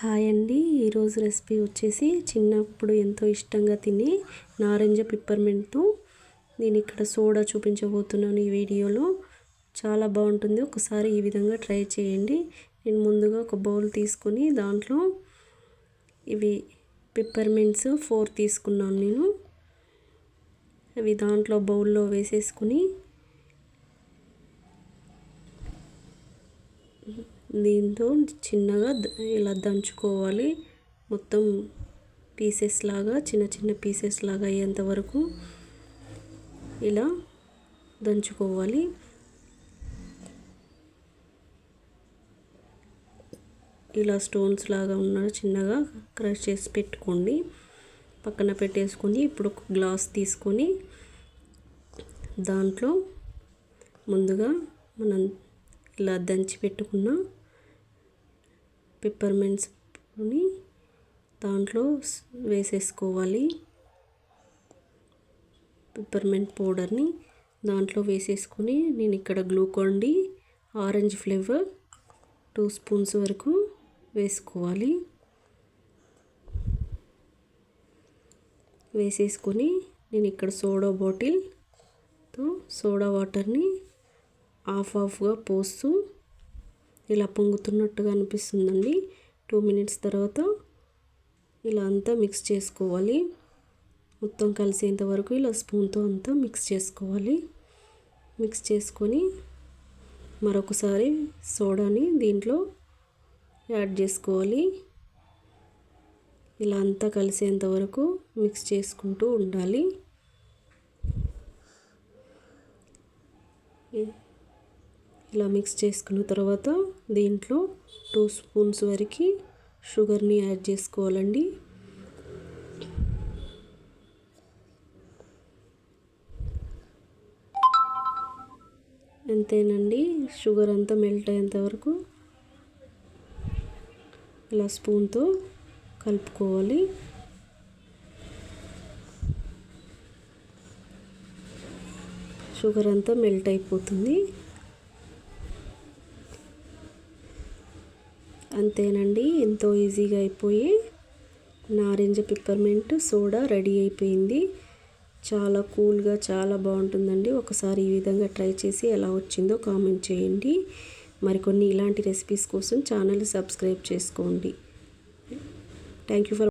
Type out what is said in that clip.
Hi అండి. ఈరోజు recipe వచ్చేసి చిన్నప్పుడు ఎంతో ఇష్టంగా తినే నారింజ పిప్పర్మెంట్తో నేను ఇక్కడ సోడా చూపించబోతున్నాను ఈ వీడియోలో. చాలా బాగుంటుంది. ఒకసారి ఈ విధంగా ట్రై చేయండి. నేను ముందుగా ఒక బౌల్ తీసుకొని దాంట్లో ఇవి పిప్పర్మెంట్స్ ఫోర్ తీసుకున్నాను నేను. అవి దాంట్లో బౌల్లో వేసేసుకుని దీంతో చిన్నగా ఇలా దంచుకోవాలి. మొత్తం పీసెస్ లాగా చిన్న చిన్న పీసెస్ లాగా అయ్యేంత వరకు ఇలా దంచుకోవాలి. ఇలా స్టోన్స్ లాగా ఉన్న చిన్నగా క్రష్ చేసి పెట్టుకోండి. పక్కన పెట్టేసుకొని ఇప్పుడు ఒక గ్లాస్ తీసుకొని దాంట్లో ముందుగా మనం ఇలా దంచి పెట్టుకున్న పెప్పర్మెంట్స్ని దాంట్లో వేసేసుకోవాలి. పెప్పర్మెంట్ పౌడర్ని దాంట్లో వేసేసుకొని నేను ఇక్కడ Glucon D orange flavour two spoons వరకు వేసుకోవాలి. వేసేసుకొని నేను ఇక్కడ సోడా బాటిల్తో సోడా వాటర్ని హాఫ్ ఆఫ్గా పోస్తూ ఇలా పొంగుతున్నట్టుగా అనిపిస్తుందండి. టూ మినిట్స్ తర్వాత ఇలా అంతా మిక్స్ చేసుకోవాలి. మొత్తం కలిసేంత వరకు ఇలా స్పూన్తో అంతా మిక్స్ చేసుకోవాలి. మిక్స్ చేసుకొని మరొకసారి సోడాని దీంట్లో యాడ్ చేసుకోవాలి. ఇలా అంతా కలిసేంత వరకు మిక్స్ చేసుకుంటూ ఉండాలి. ఇలా మిక్స్ చేసుకున్న తర్వాత దీంట్లో టూ స్పూన్స్ వరకు షుగర్ని యాడ్ చేసుకోవాలండి. అంతేనండి షుగర్ అంతా మెల్ట్ అయ్యేంత వరకు ఇలా స్పూన్తో కలుపుకోవాలి. షుగర్ అంతా మెల్ట్ అయిపోతుంది. అంతేనండి ఎంతో ఈజీగా అయిపోయి నారింజ పిప్పర్మెంట్ సోడా రెడీ అయిపోయింది. చాలా కూల్గా చాలా బాగుంటుందండి. ఒకసారి ఈ విధంగా ట్రై చేసి ఎలా వచ్చిందో కామెంట్ చేయండి. మరికొన్ని ఇలాంటి రెసిపీస్ కోసం ఛానల్ సబ్స్క్రైబ్ చేసుకోండి. Thank you for